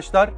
Arkadaşlar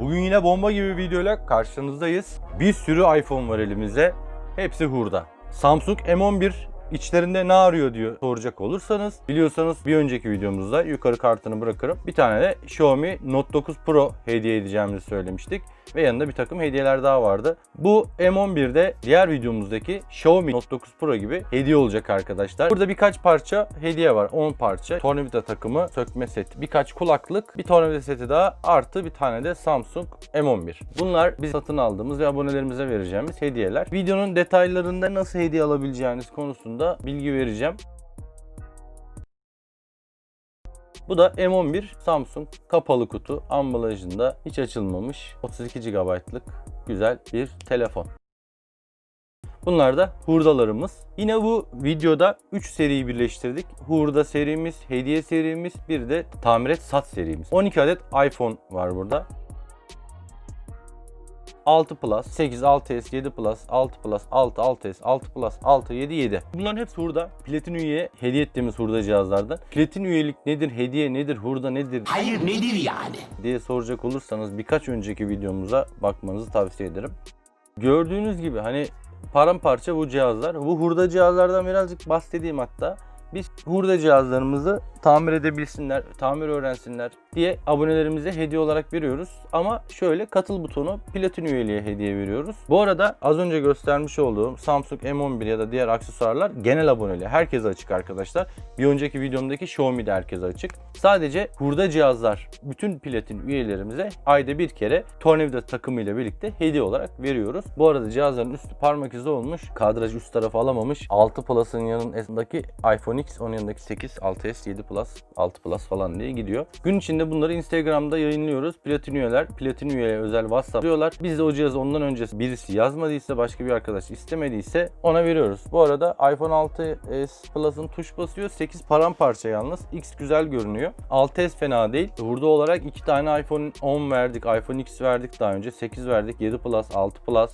bugün yine bomba gibi bir videoyla karşınızdayız. Bir sürü iPhone var elimizde. Hepsi hurda. Samsung M11 içlerinde ne arıyor diyor soracak olursanız biliyorsanız bir önceki videomuzda yukarı kartını bırakırım. Bir tane de Xiaomi Note 9 Pro hediye edeceğimizi söylemiştik ve yanında bir takım hediyeler daha vardı. Bu M11'de diğer videomuzdaki Xiaomi Note 9 Pro gibi hediye olacak arkadaşlar. Burada birkaç parça hediye var. 10 parça tornavida takımı sökme seti, birkaç kulaklık, bir tornavida seti daha artı bir tane de Samsung M11. Bunlar biz satın aldığımız ve abonelerimize vereceğimiz hediyeler. Videonun detaylarında nasıl hediye alabileceğiniz konusunda bilgi vereceğim. Bu da M11 Samsung kapalı kutu ambalajında hiç açılmamış 32 GB'lık güzel bir telefon. Bunlar da hurdalarımız. Yine bu videoda 3 seriyi birleştirdik. Hurda serimiz, hediye serimiz, bir de tamir et sat serimiz. 12 adet iPhone var burada. 6 Plus, 8, 6S, 7 Plus, 6 Plus, 6, 6S, 6 Plus, 6, 7, 7. Bunların hepsi hurda. Platin üyeye hediye ettiğimiz hurda cihazlardan. Platin üyelik nedir, hediye nedir, hurda nedir Hayır nedir yani? diye soracak olursanız birkaç önceki videomuza bakmanızı tavsiye ederim. Gördüğünüz gibi hani paramparça bu cihazlar. Bu hurda cihazlardan birazcık bahsedeyim hatta. Biz hurda cihazlarımızı tamir edebilsinler, tamir öğrensinler diye abonelerimize hediye olarak veriyoruz. Ama şöyle katıl butonu platin üyeliğe hediye veriyoruz. Bu arada az önce göstermiş olduğum Samsung M11 ya da diğer aksesuarlar genel aboneliğe. Herkese açık arkadaşlar. Bir önceki videomdaki Xiaomi'de herkese açık. Sadece hurda cihazlar bütün platin üyelerimize ayda bir kere tornavida takımı ile birlikte hediye olarak veriyoruz. Bu arada cihazların üstü parmak izi olmuş. Kadraj üst tarafı alamamış. 6 Plus'ın yanındaki iPhone X, onun yanındaki 8, 6S, 7 Plus, 6 Plus falan diye gidiyor. Gün içinde bunları Instagram'da yayınlıyoruz. Platin üyeler, platin üyeye özel WhatsApp diyorlar. Biz de o cihazı ondan önce birisi yazmadıysa, başka bir arkadaş istemediyse ona veriyoruz. Bu arada iPhone 6s Plus'ın tuş basıyor. 8 paramparça yalnız. X güzel görünüyor. 6s fena değil. Burada olarak 2 tane iPhone 10 verdik, iPhone X verdik daha önce. 8 verdik, 7 Plus, 6 Plus.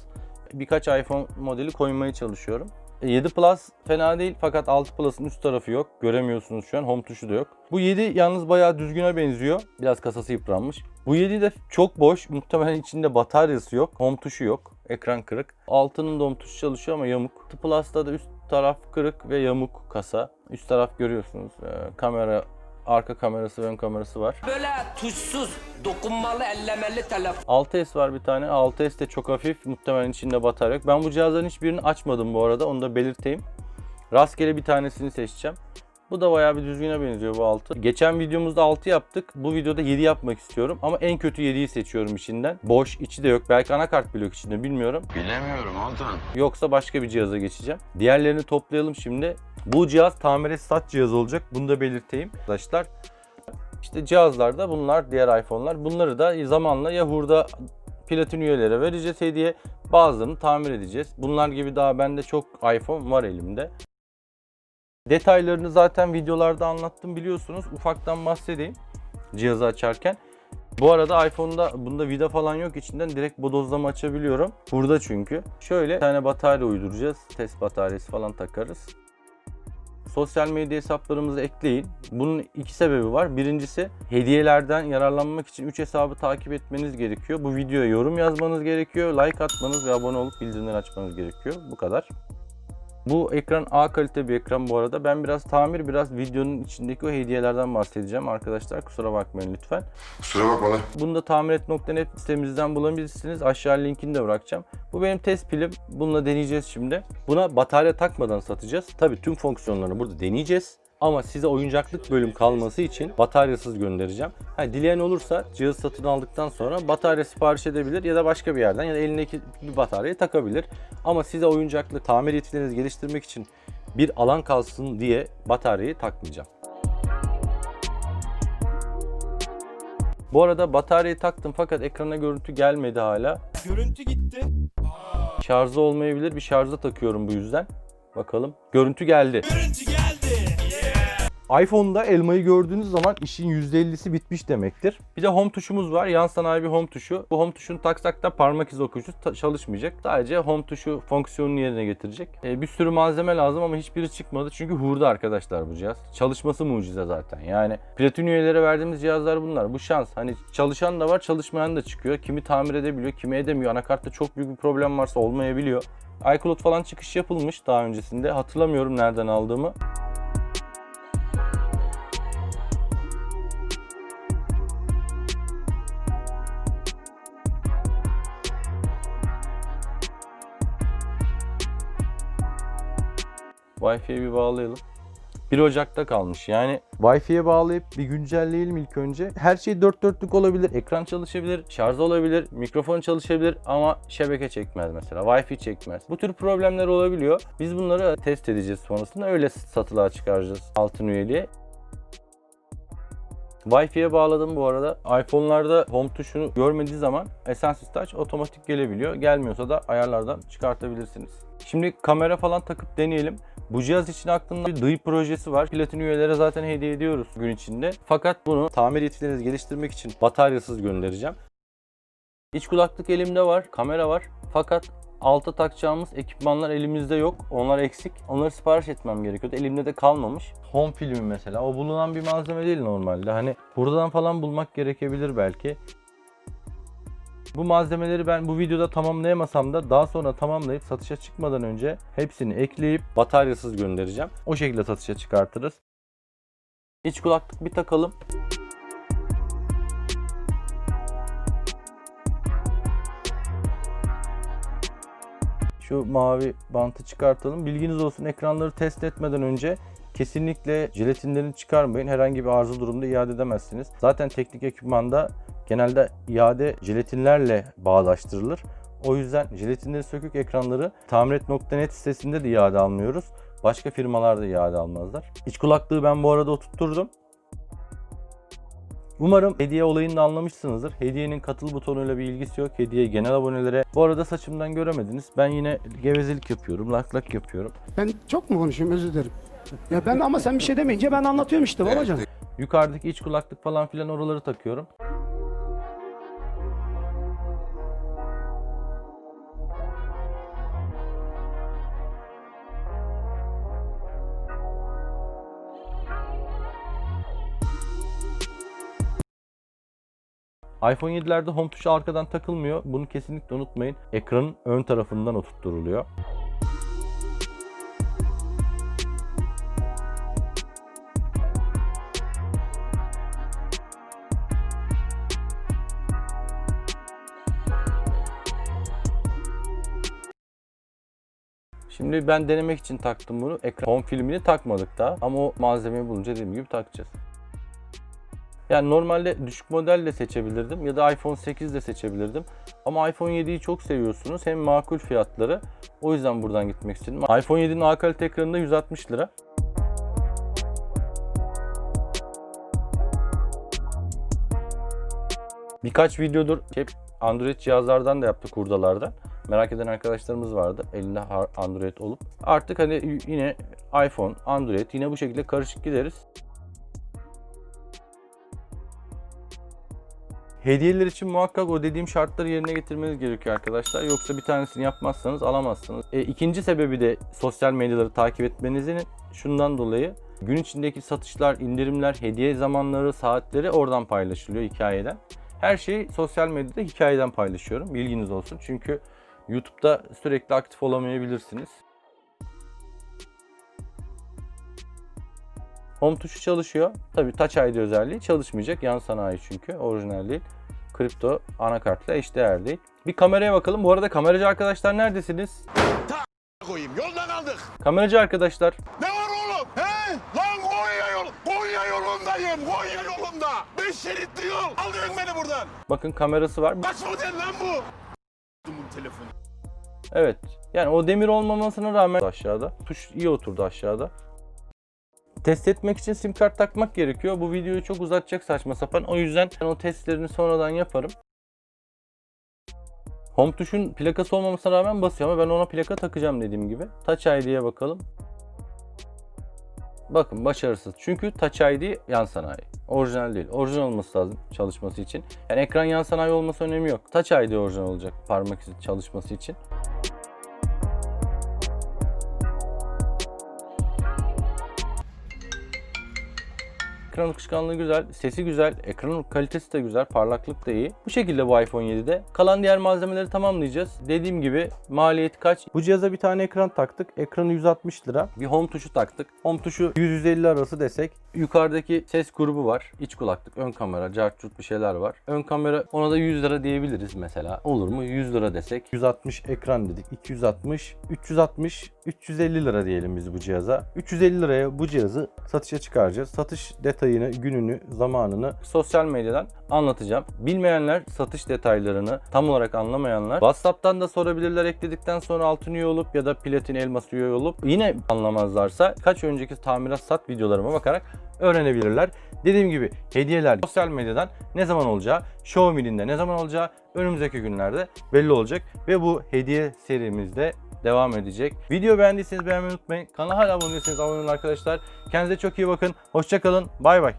Birkaç iPhone modeli koymaya çalışıyorum. 7 Plus fena değil fakat 6 Plus'ın üst tarafı yok. Göremiyorsunuz şu an. Home tuşu da yok. Bu 7 yalnız bayağı düzgüne benziyor. Biraz kasası yıpranmış. Bu 7 de çok boş. Muhtemelen içinde bataryası yok. Home tuşu yok. Ekran kırık. 6'nın da home tuşu çalışıyor ama yamuk. 6 Plus'ta da üst taraf kırık ve yamuk kasa. Üst taraf görüyorsunuz. Ee, kamera arka kamerası ve ön kamerası var. Böyle tuşsuz, dokunmalı, ellemeli telefon. 6S var bir tane. 6S de çok hafif. Muhtemelen içinde batarya yok. Ben bu cihazların hiçbirini açmadım bu arada. Onu da belirteyim. Rastgele bir tanesini seçeceğim. Bu da bayağı bir düzgüne benziyor bu 6. Geçen videomuzda 6 yaptık. Bu videoda 7 yapmak istiyorum. Ama en kötü 7'yi seçiyorum içinden. Boş, içi de yok. Belki anakart bile yok içinde bilmiyorum. Bilemiyorum Altan. Yoksa başka bir cihaza geçeceğim. Diğerlerini toplayalım şimdi. Bu cihaz tamir et sat cihaz olacak. Bunu da belirteyim. Arkadaşlar işte cihazlarda bunlar diğer iPhone'lar. Bunları da zamanla ya hurda platin üyelere vereceğiz hediye. Bazılarını tamir edeceğiz. Bunlar gibi daha bende çok iPhone var elimde. Detaylarını zaten videolarda anlattım biliyorsunuz. Ufaktan bahsedeyim cihazı açarken. Bu arada iPhone'da bunda vida falan yok. İçinden direkt bodozlama açabiliyorum. Burada çünkü. Şöyle bir tane batarya uyduracağız. Test bataryası falan takarız. Sosyal medya hesaplarımızı ekleyin. Bunun iki sebebi var. Birincisi hediyelerden yararlanmak için 3 hesabı takip etmeniz gerekiyor. Bu videoya yorum yazmanız gerekiyor. Like atmanız ve abone olup bildirimleri açmanız gerekiyor. Bu kadar. Bu ekran A kalite bir ekran bu arada. Ben biraz tamir, biraz videonun içindeki o hediyelerden bahsedeceğim arkadaşlar. Kusura bakmayın lütfen. Kusura bakma lan. Bunu da tamiret.net sitemizden bulabilirsiniz. Aşağı linkini de bırakacağım. Bu benim test pilim. Bununla deneyeceğiz şimdi. Buna batarya takmadan satacağız. Tabii tüm fonksiyonlarını burada deneyeceğiz. Ama size oyuncaklık bölüm kalması için bataryasız göndereceğim. Ha, dileyen olursa cihaz satın aldıktan sonra batarya sipariş edebilir ya da başka bir yerden ya da elindeki bir bataryayı takabilir. Ama size oyuncaklık tamir yetilerinizi geliştirmek için bir alan kalsın diye bataryayı takmayacağım. Bu arada bataryayı taktım fakat ekrana görüntü gelmedi hala. Görüntü gitti. Şarjı olmayabilir. Bir şarja takıyorum bu yüzden. Bakalım. Görüntü geldi. Görüntü geldi. iPhone'da elmayı gördüğünüz zaman işin %50'si bitmiş demektir. Bir de home tuşumuz var. Yan sanayi bir home tuşu. Bu home tuşunu taksak da parmak izi okuyucu çalışmayacak. Sadece home tuşu fonksiyonunu yerine getirecek. Ee, bir sürü malzeme lazım ama hiçbiri çıkmadı. Çünkü hurda arkadaşlar bu cihaz. Çalışması mucize zaten. Yani platin üyelere verdiğimiz cihazlar bunlar. Bu şans. Hani çalışan da var, çalışmayan da çıkıyor. Kimi tamir edebiliyor, kimi edemiyor. Anakartta çok büyük bir problem varsa olmayabiliyor. iCloud falan çıkış yapılmış daha öncesinde. Hatırlamıyorum nereden aldığımı. Wi-Fi'ye bir bağlayalım. 1 Ocak'ta kalmış. Yani Wi-Fi'ye bağlayıp bir güncelleyelim ilk önce. Her şey dört dörtlük olabilir. Ekran çalışabilir, şarj olabilir, mikrofon çalışabilir ama şebeke çekmez mesela. Wi-Fi çekmez. Bu tür problemler olabiliyor. Biz bunları test edeceğiz sonrasında. Öyle satılığa çıkaracağız altın üyeliğe. Wi-Fi'ye bağladım bu arada. iPhone'larda home tuşunu görmediği zaman Essential Touch otomatik gelebiliyor. Gelmiyorsa da ayarlardan çıkartabilirsiniz. Şimdi kamera falan takıp deneyelim. Bu cihaz için aklımda bir DI projesi var. Platin üyelere zaten hediye ediyoruz gün içinde. Fakat bunu tamir yetilerinizi geliştirmek için bataryasız göndereceğim. İç kulaklık elimde var, kamera var. Fakat alta takacağımız ekipmanlar elimizde yok. Onlar eksik. Onları sipariş etmem gerekiyordu. Elimde de kalmamış. Home filmi mesela. O bulunan bir malzeme değil normalde. Hani buradan falan bulmak gerekebilir belki. Bu malzemeleri ben bu videoda tamamlayamasam da daha sonra tamamlayıp satışa çıkmadan önce hepsini ekleyip bataryasız göndereceğim. O şekilde satışa çıkartırız. İç kulaklık bir takalım. Şu mavi bantı çıkartalım. Bilginiz olsun ekranları test etmeden önce kesinlikle jelatinlerini çıkarmayın. Herhangi bir arıza durumda iade edemezsiniz. Zaten teknik ekipmanda genelde iade jelatinlerle bağdaştırılır. O yüzden jelatinleri sökük ekranları tamiret.net sitesinde de iade almıyoruz. Başka firmalarda iade almazlar. İç kulaklığı ben bu arada oturtturdum. Umarım hediye olayını da anlamışsınızdır. Hediyenin katıl butonuyla bir ilgisi yok. Hediye genel abonelere. Bu arada saçımdan göremediniz. Ben yine gevezelik yapıyorum, lak lak yapıyorum. Ben çok mu konuşuyorum özür dilerim. Ya ben ama sen bir şey demeyince ben anlatıyorum işte babacan. Yukarıdaki iç kulaklık falan filan oraları takıyorum. iPhone 7'lerde home tuşu arkadan takılmıyor. Bunu kesinlikle unutmayın. Ekranın ön tarafından oturtturuluyor. Şimdi ben denemek için taktım bunu. Ekran home filmini takmadık daha ama o malzemeyi bulunca dediğim gibi takacağız. Yani normalde düşük model de seçebilirdim ya da iPhone 8 de seçebilirdim. Ama iPhone 7'yi çok seviyorsunuz. Hem makul fiyatları. O yüzden buradan gitmek istedim. iPhone 7'nin A kalite ekranında 160 lira. Birkaç videodur hep Android cihazlardan da yaptık hurdalardan. Merak eden arkadaşlarımız vardı elinde Android olup. Artık hani yine iPhone, Android yine bu şekilde karışık gideriz. Hediyeler için muhakkak o dediğim şartları yerine getirmeniz gerekiyor arkadaşlar. Yoksa bir tanesini yapmazsanız alamazsınız. E, ikinci sebebi de sosyal medyaları takip etmenizin şundan dolayı gün içindeki satışlar, indirimler, hediye zamanları, saatleri oradan paylaşılıyor hikayeden. Her şeyi sosyal medyada hikayeden paylaşıyorum. Bilginiz olsun. Çünkü YouTube'da sürekli aktif olamayabilirsiniz. Home tuşu çalışıyor. Tabi Touch ID özelliği çalışmayacak. Yan sanayi çünkü. Orijinal değil. Kripto anakartla eşdeğer değil. Bir kameraya bakalım. Bu arada kameracı arkadaşlar neredesiniz? koyayım. Yolda kaldık. Kameracı arkadaşlar. Ne var oğlum? He? Lan Konya yol. Konya yolundayım. Konya yolunda. Beş şeritli yol. Alıyorsun beni buradan. Bakın kamerası var. Kaç model lan bu? Bu telefonu. Evet. Yani o demir olmamasına rağmen aşağıda. Tuş iyi oturdu aşağıda. Test etmek için sim kart takmak gerekiyor. Bu videoyu çok uzatacak saçma sapan. O yüzden ben o testlerini sonradan yaparım. Home tuşun plakası olmamasına rağmen basıyor ama ben ona plaka takacağım dediğim gibi. Touch ID'ye bakalım. Bakın başarısız. Çünkü Touch ID yan sanayi. Orijinal değil. Orijinal olması lazım çalışması için. Yani ekran yan sanayi olması önemi yok. Touch ID orijinal olacak parmak izi çalışması için. Ekran akışkanlığı güzel, sesi güzel, ekran kalitesi de güzel, parlaklık da iyi. Bu şekilde bu iPhone 7'de. Kalan diğer malzemeleri tamamlayacağız. Dediğim gibi maliyeti kaç? Bu cihaza bir tane ekran taktık. Ekranı 160 lira. Bir home tuşu taktık. Home tuşu 100-150 arası desek. Yukarıdaki ses grubu var. İç kulaklık, ön kamera, cart bir şeyler var. Ön kamera ona da 100 lira diyebiliriz mesela. Olur mu? 100 lira desek. 160 ekran dedik. 260, 360, 350 lira diyelim biz bu cihaza. 350 liraya bu cihazı satışa çıkaracağız. Satış detayını, gününü, zamanını sosyal medyadan anlatacağım. Bilmeyenler satış detaylarını tam olarak anlamayanlar WhatsApp'tan da sorabilirler ekledikten sonra altın üye olup ya da platin elmas üye olup yine anlamazlarsa kaç önceki tamirat sat videolarıma bakarak öğrenebilirler. Dediğim gibi hediyeler sosyal medyadan ne zaman olacağı, Xiaomi'nin de ne zaman olacağı önümüzdeki günlerde belli olacak ve bu hediye serimizde devam edecek. Video beğendiyseniz beğenmeyi unutmayın. Kanala hala abone değilseniz abone olun arkadaşlar. Kendinize çok iyi bakın. Hoşçakalın. Bay bay.